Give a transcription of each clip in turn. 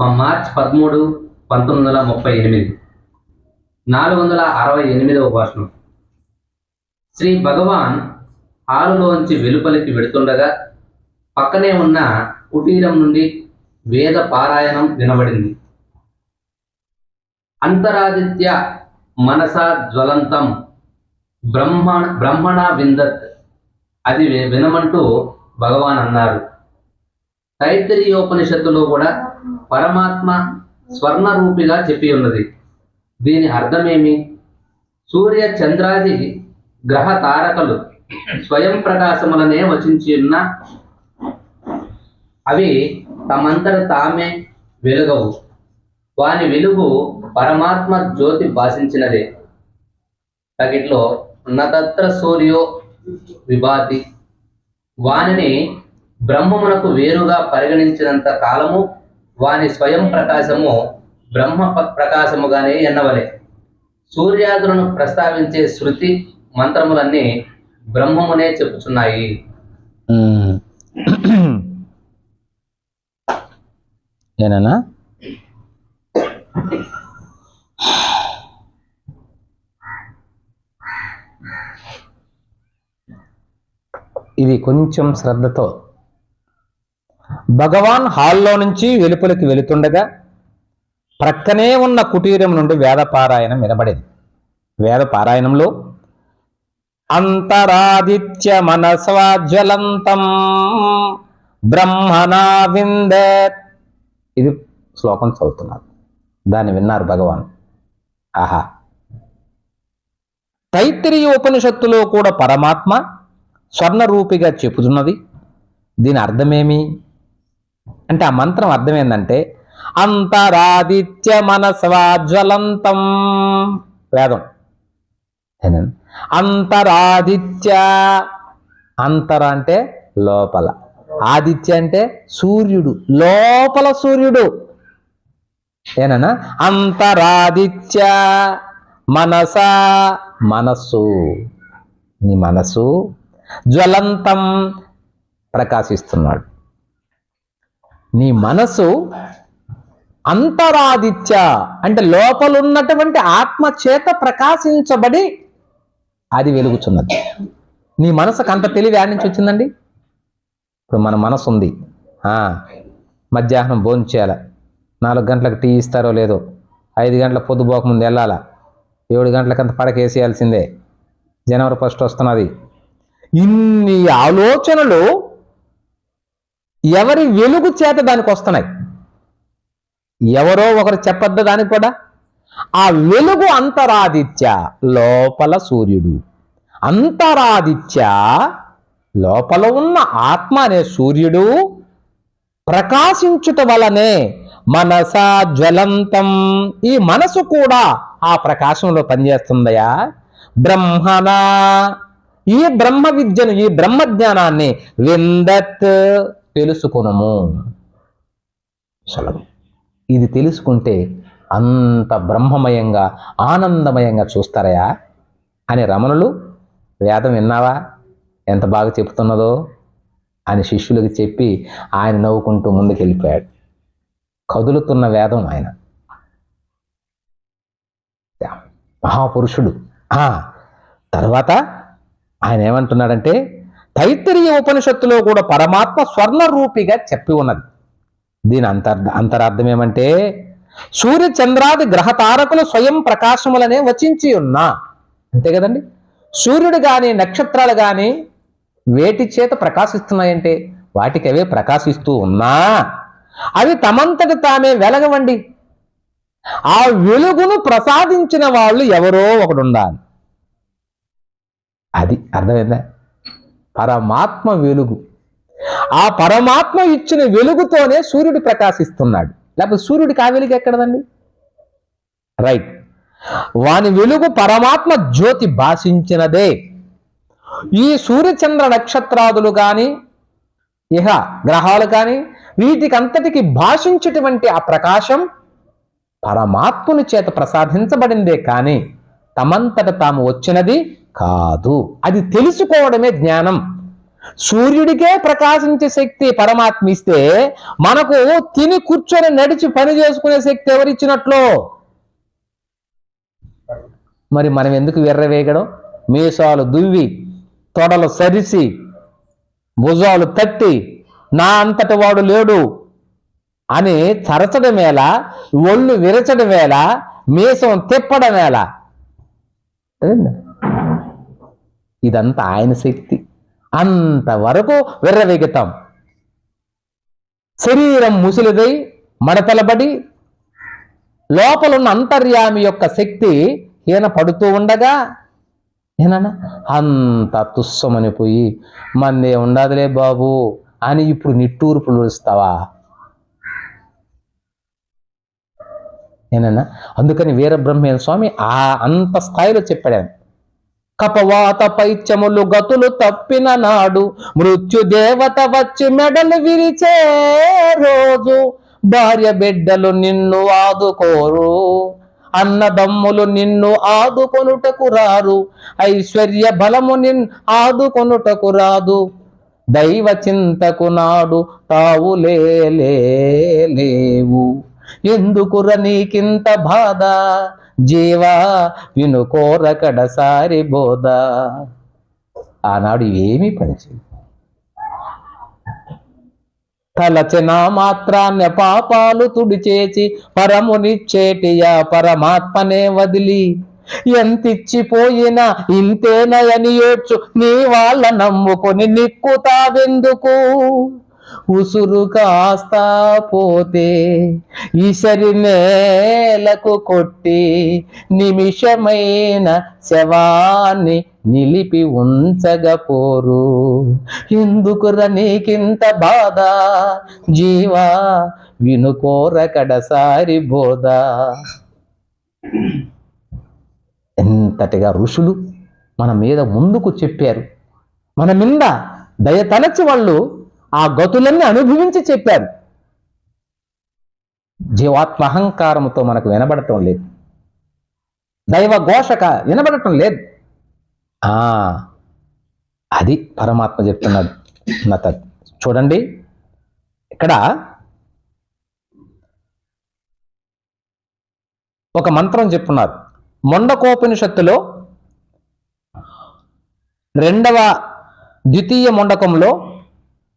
March పదమూడు పంతొమ్మిది వందల ముప్పై ఎనిమిది. నాలుగు వందల అరవై ఎనిమిదవ భాషణం. శ్రీ భగవాన్ ఆరులోంచి వెలుపలికి వెడుతుండగా పక్కనే ఉన్న కుటీరం నుండి వేద పారాయణం వినబడింది. అంతరాదిత్య మనసా జ్వలంతం బ్రహ్మణ బ్రహ్మణ విందత్ అది వినమంటూ భగవాన్ అన్నారు. తైత్తరీయోపనిషత్తులో కూడా పరమాత్మ స్వర్ణ రూపిగా చెప్పి ఉన్నది. దీని అర్థమేమి? సూర్య చంద్రాది గ్రహ తారకలు స్వయం ప్రకాశములనే వచించి ఉన్న అవి తమంతట తామే వెలుగవు. వాని వెలుగు పరమాత్మ జ్యోతి భాషించినదే. తగిట్లో నతత్ర సూర్యో విభాతి. వానిని బ్రహ్మమునకు వేరుగా పరిగణించినంత కాలము వాని స్వయం ప్రకాశము బ్రహ్మ ప- ప్రకాశముగానే ఎన్నవలే. సూర్యాదులను ప్రస్తావించే శృతి మంత్రములన్నీ బ్రహ్మమునే చెప్పుచున్నాయి. ఏనా ఏనన్నా? ఇది కొంచెం శ్రద్ధతో భగవాన్ హాల్లో నుంచి వెలుపలికి వెళుతుండగా ప్రక్కనే ఉన్న కుటీరం నుండి వేద పారాయణం వినబడేది. వేద పారాయణంలో అంతరాదిత్య మనస్వాజ్వలంతం బ్రహ్మనా విందే ఇది శ్లోకం చదువుతున్నారు. దాన్ని విన్నారు భగవాన్. ఆహా. తైత్తిరీయ ఉపనిషత్తులో కూడా పరమాత్మ స్వర్ణరూపిగా చెబుతున్నది దీని అర్థమేమి? అంటే ఆ మంత్రం అర్థం ఏంటంటే అంతరాదిత్య మనస్వాజ్వలంతం వేదం. అంతరాదిత్య అంతర అంటే లోపల. ఆదిత్య అంటే సూర్యుడు లోపల సూర్యుడు. ఏనన్నా అంతరాదిత్య మనస మనస్సు. నీ మనసు జ్వలంతం ప్రకాశిస్తున్నాడు. నీ మనసు అంతరాదిత్య అంటే లోపలున్నటువంటి ఆత్మ చేత ప్రకాశించబడి అది వెలుగుచున్నది. నీ మనసుకు అంత తెలివి ఆడి నుంచి వచ్చిందండి? ఇప్పుడు మన మనసు ఉంది మధ్యాహ్నం భోజనం చేయాలి? నాలుగు గంటలకు టీ ఇస్తారో లేదో? ఐదు గంటల పొద్దుపోక ముందు వెళ్ళాలా? ఏడు గంటలకంత పడకేసేయాల్సిందే జనవరి ఫస్ట్ వస్తున్నది. ఇన్ని ఆలోచనలు ఎవరి వెలుగు చేత దానికి వస్తున్నాయి? ఎవరో ఒకరు చెప్పద్దు దానికి కూడా. ఆ వెలుగు అంతరాదిత్య లోపల సూర్యుడు. అంతరాదిత్య లోపల ఉన్న ఆత్మ అనే సూర్యుడు ప్రకాశించుట వలనే మనస జ్వలంతం. ఈ మనసు కూడా ఆ ప్రకాశంలో పనిచేస్తుందయా? బ్రహ్మణ ఈ బ్రహ్మ విద్యను ఈ బ్రహ్మ జ్ఞానాన్ని విందత్ తెలుసుకునము. సెలవు. ఇది తెలుసుకుంటే అంత బ్రహ్మమయంగా ఆనందమయంగా చూస్తారయా? అని రమణులు వేదం విన్నావా? ఎంత బాగా చెప్తున్నదో అని శిష్యులకు చెప్పి ఆయన నవ్వుకుంటూ ముందుకెళ్ళిపోయాడు. కదులుతున్న వేదం ఆయన. మహాపురుషుడు. ఆ తర్వాత ఆయన ఏమంటున్నాడంటే తైత్తరీయ ఉపనిషత్తులో కూడా పరమాత్మ స్వర్ణరూపిగా చెప్పి ఉన్నది. దీని అంతర్ అంతరార్థం ఏమంటే సూర్య చంద్రాది గ్రహ తారకులు స్వయం ప్రకాశములనే వచించి ఉన్నా. అంతే కదండి? సూర్యుడు కానీ నక్షత్రాలు కానీ వేటి చేత ప్రకాశిస్తున్నాయంటే వాటికి అవే ప్రకాశిస్తూ ఉన్నా. అవి తమంతటి తామే వెలగవండి. ఆ వెలుగును ప్రసాదించిన వాళ్ళు ఎవరో ఒకడు ఉండాలి అది అర్థమైందా? పరమాత్మ వెలుగు. ఆ పరమాత్మ ఇచ్చిన వెలుగుతోనే సూర్యుడు ప్రకాశిస్తున్నాడు. లేకపోతే సూర్యుడికి ఆ వెలుగు ఎక్కడదండి? రైట్. వాని వెలుగు పరమాత్మ జ్యోతి భాషించినదే. ఈ సూర్యచంద్ర నక్షత్రాదులు కానీ ఇహ గ్రహాలు కానీ వీటికంతటికి భాషించేటువంటి ఆ ప్రకాశం పరమాత్ముని చేత ప్రసాదించబడిందే కానీ తమంతట తాము వచ్చినది కాదు. అది తెలుసుకోవడమే జ్ఞానం. సూర్యుడికే ప్రకాశించే శక్తి పరమాత్మ ఇస్తే మనకు తిని కూర్చొని నడిచి పని చేసుకునే శక్తి ఎవరిచ్చినట్లు మరి మనం ఎందుకు విర్రవేగడం మీసాలు దువ్వి తొడలు సరిసి భుజాలు తట్టి నా అంతటి వాడు లేడు అని చరచడం ఎలా ఒళ్ళు విరచడం ఎలా మీసం తిప్పడం ఎలా ఇదంతా ఆయన శక్తి. అంతవరకు విర్రవేగుతాం. శరీరం ముసిలిదై మడతలబడి లోపలున్న అంతర్యామి యొక్క శక్తి ఈయన పడుతూ ఉండగా ఏనన్నా? అంత తుస్సమని పోయి మందే ఉండదులే బాబు అని ఇప్పుడు నిట్టూరు పిలుస్తావా ఏనన్నా? అందుకని వీరబ్రహ్మేంద్ర స్వామి ఆ అంత స్థాయిలో చెప్పాడు కపవాత పైత్యములు గతులు తప్పిన నాడు మృత్యు దేవత వచ్చి మెడలు విరిచే రోజు భార్య బిడ్డలు నిన్ను ఆదుకోరు. అన్నదమ్ములు నిన్ను ఆదుకొనుటకు రారు. ఐశ్వర్య బలము నిన్ ఆదుకొనుటకు రాదు. దైవ చింతకు నాడు తావు లేవు. ఎందుకుర నీకింత బాధ? జీవా వినుకోర కడసారి బోధ. ఆనాడు ఏమీ పనిచేయదు తలచిన మాత్రాన్ని పాపాలు తుడిచేసి పరమునిచ్చేటియా పరమాత్మనే వదిలి. ఎంతిచ్చిపోయినా ఇంతేనయని ఏడ్చు నీ వాళ్ళ నమ్ముకొని నిక్కుతావెందుకు? ఉసురు కాస్తా పోతే ఈసరి నేలకు కొట్టి నిమిషమైన శవాన్ని నిలిపి ఉంచగపోరు ఎందుకుర నీకింత బాధ? జీవా వినుకోర కడసారి బోధ. ఎంతటిగా ఋషులు మన మీద ముందుకు చెప్పారు. మన మీద దయతలచి వాళ్ళు ఆ గతులన్నీ అనుభవించి చెప్పారు. జీవాత్మ అహంకారముతో మనకు వినబడటం లేదు. దైవ ఘోషక వినబడటం లేదు. ఆ అది పరమాత్మ చెప్తున్నాడు నత చూడండి. ఇక్కడ ఒక మంత్రం చెప్పున్నారు మొండకోపనిషత్తులో రెండవ ద్వితీయ మొండకంలో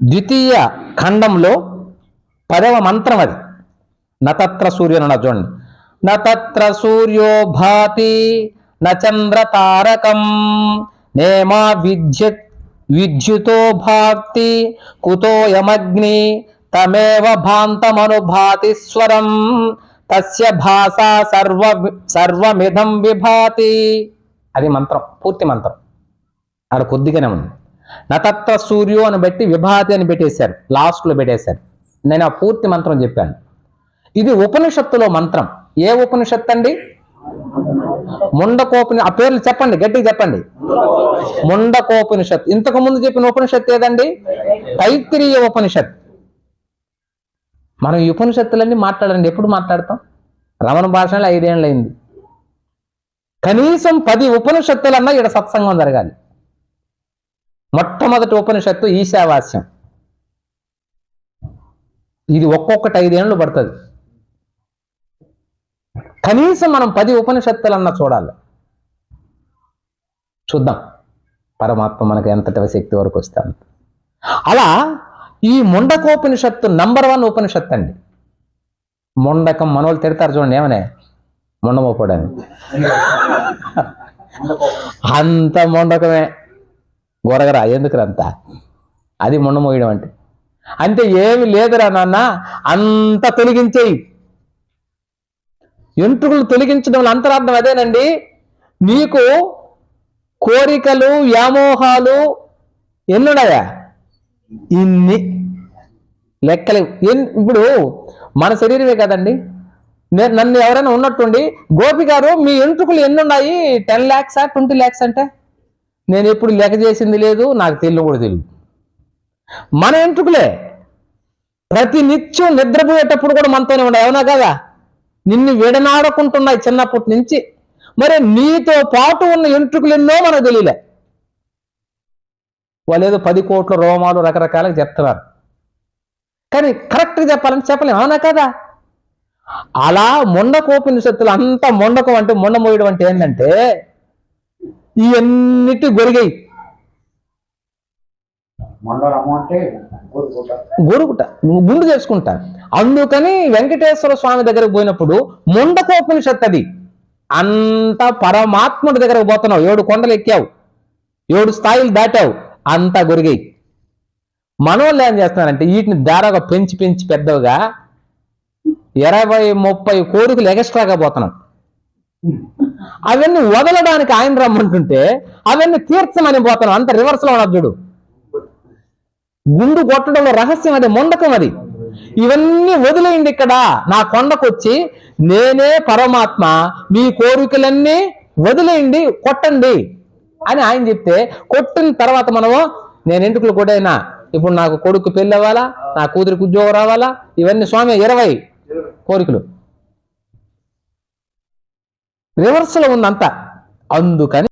ద్వితీయ ఖండంలో పదవ మంత్రం అది. నతత్ర సూర్యుని అన్న చూడండి నతత్ర సూర్యో భాతి నచంద్ర తారకం. నేమా విద్యుత్ విద్యుతో భాక్తి కుతోయమగ్ని తమేవ భాంతమనుభాతి స్వరం తస్య భాషా సర్వ సర్వమిధం విభాతి. అది మంత్రం పూర్తి మంత్రం. అక్కడ కొద్దిగానే ఉంది. నతత్ర సూర్యో అని బట్టి విభాతి అని పెట్టేశారు. లాస్ట్లో పెట్టేశారు. నేను ఆ పూర్తి మంత్రం చెప్పాను. ఇది ఉపనిషత్తులో మంత్రం. ఏ ఉపనిషత్తు అండి? ముండకోపని ఆ పేర్లు చెప్పండి గట్టిగా చెప్పండి. ముండకోపనిషత్ ఇంతకు ముందు చెప్పిన ఉపనిషత్తు ఏదండి? తైత్రీయ ఉపనిషత్ మనం ఈ ఉపనిషత్తులన్నీ మాట్లాడండి ఎప్పుడు మాట్లాడతాం? రమణ భాషలో ఐదేళ్ళు అయింది కనీసం పది ఉపనిషత్తులన్నా ఇక్కడ సత్సంగం జరగాలి. మొట్టమొదటి ఉపనిషత్తు ఈశావాస్యం. ఇది ఒక్కొక్కటి ఐదేళ్ళు పడుతుంది. కనీసం మనం పది ఉపనిషత్తులన్నా చూడాలి. చూద్దాం. పరమాత్మ మనకు ఎంతటి శక్తి వరకు వస్తాను. అలా ఈ ముండకోపనిషత్తు నంబర్ వన్ ఉపనిషత్తు అండి. ముండకం మనోళ్ళు తిడతారు చూడండి ఏమనే? ముండమోపోడని అంత ముండకమే. బొరగరా ఎందుకురంతా? అది మొండమోయడం అంటే. అంటే ఏమి లేదురా నాన్న అంత తొలగించేయి. ఎంట్రుకులు తొలగించడం అంతరార్థం అదేనండి. నీకు కోరికలు వ్యామోహాలు ఎన్నున్నాయా? ఇన్ని లెక్కలు. ఇప్పుడు మన శరీరమే కదండి. నన్ను ఎవరైనా ఉన్నట్టుండి గోపి గారు మీ ఎంట్రుకులు ఎన్నున్నాయి? టెన్ ల్యాక్సా ట్వంటీ ల్యాక్స్ అంటే? నేను ఎప్పుడు లెక్క చేసింది లేదు నాకు తెలియదు కూడా తెలియదు. మన ఎంట్రుకులే ప్రతి నిత్యం నిద్రపోయేటప్పుడు కూడా మనతోనే ఉండవు అవునా కదా? నిన్ను విడనాడకుంటున్నాయి చిన్నప్పటి నుంచి. మరి నీతో పాటు ఉన్న ఎంట్రుకులు ఎన్నో మనకు తెలియలే. వాళ్ళు ఏదో పది కోట్ల రోమాలు రకరకాలుగా చెప్తున్నారు. కానీ కరెక్ట్గా చెప్పాలని చెప్పలేము అవునా కదా? అలా మొండకోపనిషత్తులు అంత మొండకం అంటే మొండమోయడం అంటే ఏంటంటే ఇవన్నిటి గొరిగాయి. గొరుగుట గుండు చేసుకుంటా. అందుకని వెంకటేశ్వర స్వామి దగ్గరకు పోయినప్పుడు ముండకోపనిషత్ అది. అంత పరమాత్ముడి దగ్గరకు పోతున్నావు. ఏడు కొండలు ఎక్కావు. ఏడు స్థాయిలు దాటావు. అంతా గొరిగాయి. మనోళ్ళు ఏం చేస్తున్నారంటే వీటిని దారాగా పెంచి పెంచి పెద్దవిగా ఇరవై ముప్పై కోరికలు ఎగస్ట్రాగా పోతున్నాం. అవన్నీ వదలడానికి ఆయన రమ్మంటుంటే అవన్నీ తీర్చమని పోతున్నాం అంత రివర్స్లో ఉన్నది చూడు. గుండు కొట్టడంలో రహస్యం అది ముండకం అది. ఇవన్నీ వదిలేయండి ఇక్కడ. నా కొండకొచ్చి నేనే పరమాత్మ మీ కోరికలన్నీ వదిలేయండి కొట్టండి అని ఆయన చెప్తే కొట్టిన తర్వాత మనము నేను ఎంటుకలు కొట్టైనా? ఇప్పుడు నాకు కొడుకు పెళ్ళి అవ్వాలా? నా కూతురికి ఉద్యోగం రావాలా? ఇవన్నీ స్వామి ఇరవై కోరికలు. రివర్స్లో ఉందంతా. అందుకని